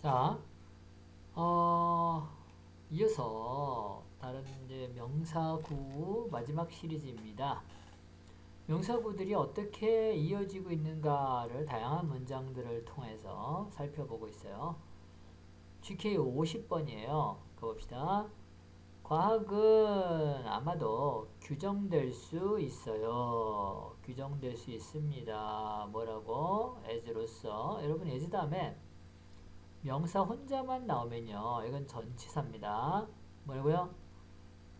자, 어, 이어서 다른 이제 명사구 마지막 시리즈입니다. 명사구들이 어떻게 이어지고 있는가를 다양한 문장들을 통해서 살펴보고 있어요. GK 50번이에요. 가봅시다. 과학은 아마도 규정될 수 있어요. 규정될 수 있습니다. 뭐라고? as로서. 여러분 as 다음에 명사 혼자만 나오면요. 이건 전치사입니다. 뭐라고요?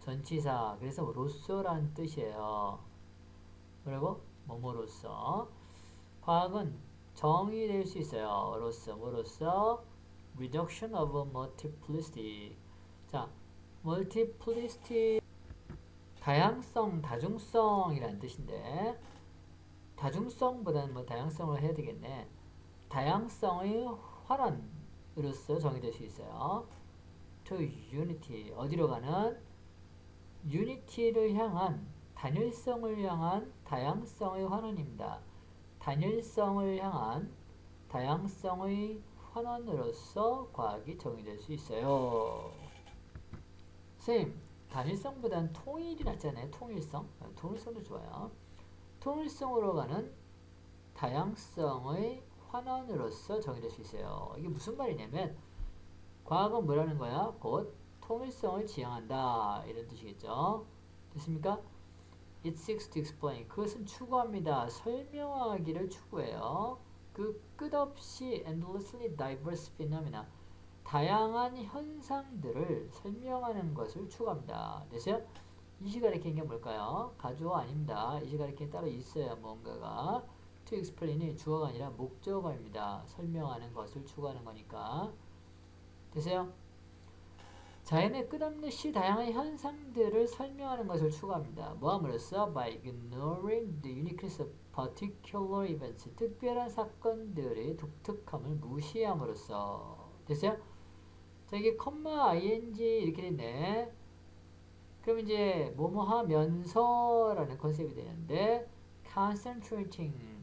전치사. 그래서 로서란 뜻이에요. 뭐라고? 뭐뭐로서. 과학은 정의 될수 있어요. 로서. 뭐로서? reduction of multiplicity. 자, multiplicity 다양성, 다중성이라는 뜻인데 다중성보다는 뭐 다양성을 해야 되겠네. 다양성의 환원 으로서 정의될 수 있어요. to unity 어디로 가는 unity를 향한 단일성을 향한 다양성의 환원입니다. 단일성을 향한 다양성의 환원으로서 과학이 정의될 수 있어요. 선생님, 단일성보다는 통일이 낫잖아요. 통일성. 통일성도 좋아요. 통일성으로 가는 다양성의 환원으로서 정의될 수 있어요. 이게 무슨 말이냐면 과학은 뭐라는 거야? 곧 통일성을 지향한다. 이런 뜻이겠죠. 됐습니까? It seeks to explain. 그것은 추구합니다. 설명하기를 추구해요. 그 끝없이 endlessly diverse phenomena. 다양한 현상들을 설명하는 것을 추구합니다. 됐어요? 이 시간에 게 뭘까요? 가주어 아닙니다. 이 시간에 따로 있어야 뭔가가 to explain이 주어가 아니라 목적어입니다. 설명하는 것을 추구하는 거니까. 됐어요? 자연의 끝없이 다양한 현상들을 설명하는 것을 추구합니다. 뭐함으로써 by ignoring the uniqueness of particular events 특별한 사건들의 독특함을 무시함으로써 됐어요? 자 이게 컴마 ing 이렇게 됐네. 그럼 이제 뭐뭐 하면서라는 컨셉이 되는데 concentrating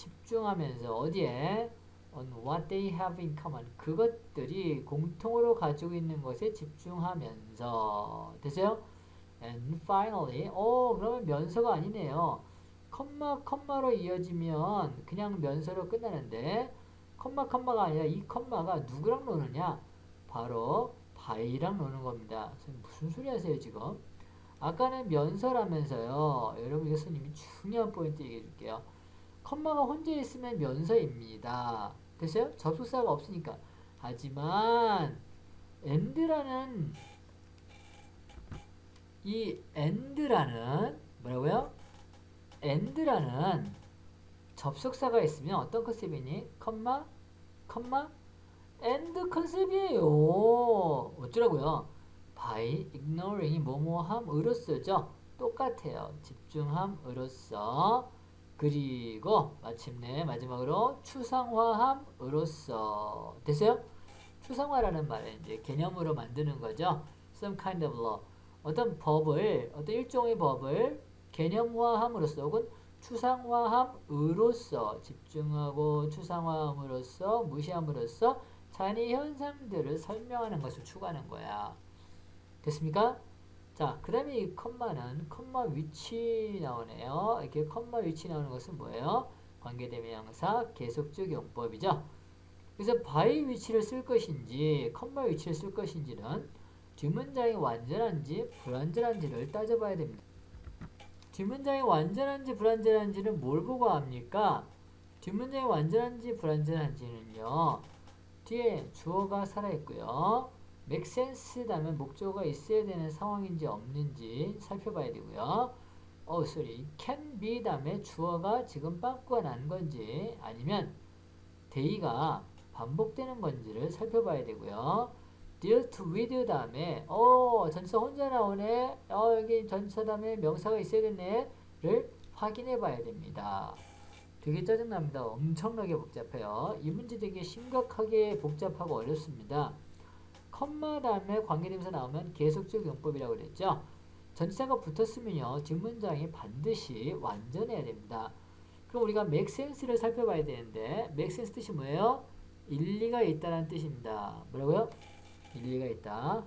집중하면서 어디에 on what they have in common 그것들이 공통으로 가지고 있는 것에 집중하면서 됐어요? And finally, 오 그러면 면서가 아니네요. 컴마 컴마로 이어지면 그냥 면서로 끝나는데 컴마 컴마가 아니라 이 컴마가 누구랑 노느냐? 바로 바이랑 노는 겁니다. 무슨 소리 하세요 지금? 아까는 면서라면서요. 여러분 이거 선생님이 중요한 포인트 얘기해 줄게요. 컴마가 혼자 있으면 면서입니다. 됐어요? 접속사가 없으니까. 하지만 and라는 이 and라는 뭐라고요? and라는 접속사가 있으면 어떤 컨셉이니? 컴마? 컴마? and 컨셉이에요. 어쩌라고요? by ignoring이 뭐뭐함으로써죠. 똑같아요. 집중함으로써 그리고 마침내 마지막으로 추상화함으로써 됐어요? 추상화라는 말은 이제 개념으로 만드는 거죠. Some kind of law. 어떤 법을 어떤 일종의 법을 개념화함으로써 혹은 추상화함으로써 집중하고 추상화함으로써 무시함으로써 자연의 현상들을 설명하는 것을 추구하는 거야. 됐습니까? 자, 그 다음에 이 컴마는 컴마 위치 나오네요. 이렇게 컴마 위치 나오는 것은 뭐예요? 관계대명사 계속적 용법이죠. 그래서 by 위치를 쓸 것인지 컴마 위치를 쓸 것인지는 뒷문장이 완전한지 불완전한지를 따져봐야 됩니다. 뒷문장이 완전한지 불완전한지는 뭘 보고 합니까? 뒷문장이 완전한지 불완전한지는요. 뒤에 주어가 살아있고요. 다음에 목적어가 있어야 되는 상황인지 없는지 살펴봐야 되고요. 어, sorry. can be 다음에 주어가 지금 빵꾸가 난 건지 아니면 day가 반복되는 건지를 살펴봐야 되고요. dealt with 다음에 어 전치사 혼자 나오네. 어 여기 전치사 다음에 명사가 있어야겠네를 확인해 봐야 됩니다. 되게 짜증납니다. 엄청나게 복잡해요. 이 문제 되게 심각하게 복잡하고 어렵습니다. 컴마 다음에 관계대명사 나오면 계속적 용법이라고 그랬죠. 전치사가 붙었으면요. 뒷문장이 반드시 완전해야 됩니다. 그럼 우리가 sense를 살펴봐야 되는데 make 뜻이 뭐예요? 일리가 있다는 뜻입니다. 뭐라고요? 일리가 있다.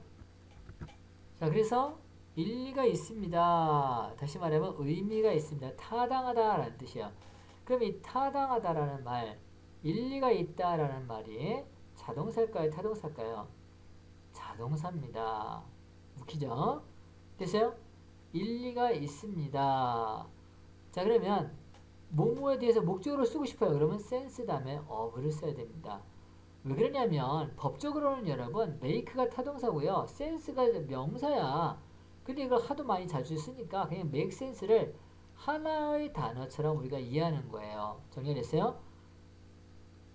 자, 그래서 일리가 있습니다. 다시 말하면 의미가 있습니다. 타당하다라는 뜻이에요. 그럼 이 타당하다라는 말, 일리가 있다라는 말이 자동사일까요? 타동사일까요? 자동사입니다. 웃기죠? 됐어요? 일리가 있습니다. 자, 그러면 뭐뭐에 대해서 목적으로 쓰고 싶어요. 그러면 sense 다음에 of를 써야 됩니다. 왜 그러냐면 법적으로는 여러분 make가 타동사고요. sense가 명사야. 근데 이걸 하도 많이 자주 쓰니까 그냥 make sense를 하나의 단어처럼 우리가 이해하는 거예요. 정리됐어요?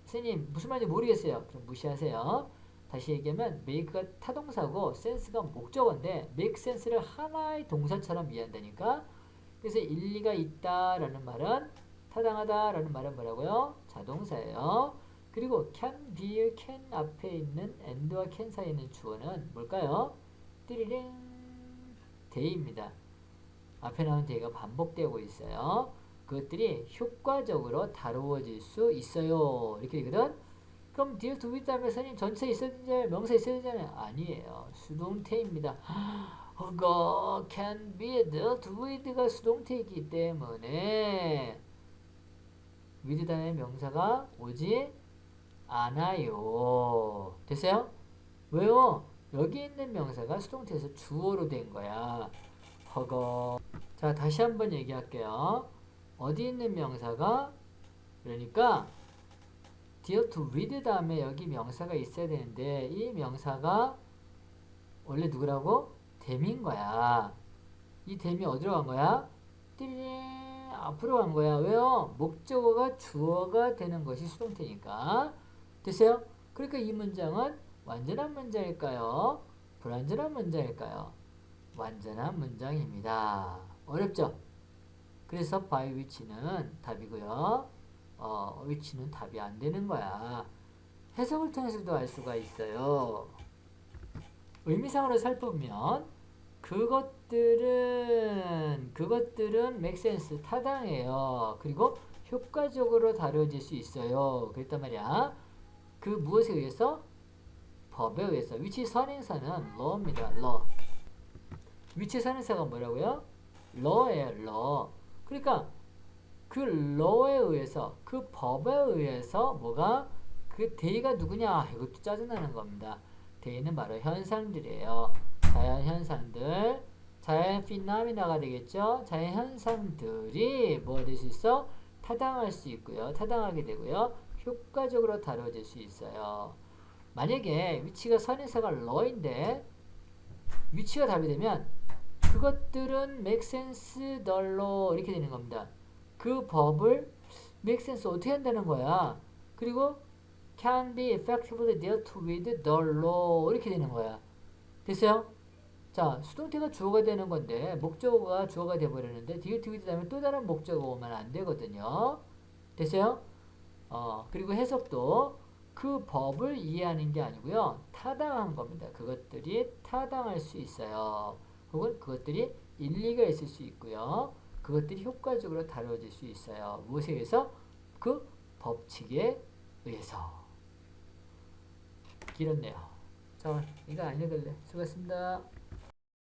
선생님 무슨 말인지 모르겠어요. 그럼 무시하세요. 다시 얘기하면 make가 타동사고 sense가 목적어인데 make sense를 하나의 동사처럼 이해한다니까. 그래서 일리가 있다라는 말은 타당하다라는 말은 뭐라고요? 자동사예요. 그리고 can, be, can 앞에 있는 and와 can 사이에 있는 주어는 뭘까요? 띠리링 day입니다. 앞에 나온 day가 반복되고 있어요. 그것들이 효과적으로 다루어질 수 있어요. 이렇게 되거든. 그럼 deal to with 선생님 전체 있어야 되잖아요. 명사 있어야 되잖아요. 아니에요. 수동태입니다. 허거 can be dealt with가 수동태이기 때문에 with 다음에 명사가 오지 않아요. 됐어요? 왜요? 여기 있는 명사가 수동태에서 주어로 된 거야. 허거. 자, 다시 한번 얘기할게요. 어디 있는 명사가 그러니까 deal to with 다음에 여기 명사가 있어야 되는데 이 명사가 원래 누구라고? 댐인 거야. 이 댐이 어디로 간 거야? 띠리링 앞으로 간 거야. 왜요? 목적어가 주어가 되는 것이 수동태니까. 됐어요? 그러니까 이 문장은 완전한 문장일까요? 불완전한 문장일까요? 완전한 문장입니다. 어렵죠? 그래서 by which는 답이고요. 어, which는 답이 안 되는 거야. 해석을 통해서도 알 수가 있어요. 의미상으로 살펴보면 그것들은 그것들은 sense 타당해요. 그리고 효과적으로 다뤄질 수 있어요. 그랬단 말이야. 그 무엇에 의해서? 법에 의해서. 위치 선행사는 law입니다. law. 위치 선행사가 뭐라고요? law예요. law. 그러니까 그 law에 의해서 그 법에 의해서 뭐가 그 대의가 누구냐? 이것도 짜증나는 겁니다. 대의는 바로 현상들이에요. 자연 현상들, 자연 피나미나가 되겠죠. 자연 현상들이 뭐될수 있어? 타당할 수 있고요. 타당하게 되고요. 효과적으로 다뤄질 수 있어요. 만약에 위치가 선행사가 러인데 위치가 답이 되면 그것들은 the law 이렇게 되는 겁니다. 그 법을 make sense 어떻게 한다는 거야. 그리고 can be effectively dealt with the law 이렇게 되는 거야. 됐어요? 자, 수동태가 주어가 되는 건데 목적어가 주어가 돼 버렸는데 dealt with 다음에 또 다른 목적어 오면 안 되거든요. 됐어요? 어, 그리고 해석도 그 법을 이해하는 게 아니고요. 타당한 겁니다. 그것들이 타당할 수 있어요. 혹은 그것들이 일리가 있을 수 있고요. 그것들이 효과적으로 다뤄질 수 있어요. 무엇에 의해서? 그 법칙에 의해서. 길었네요. 자, 이거 안 읽을래. 수고했습니다.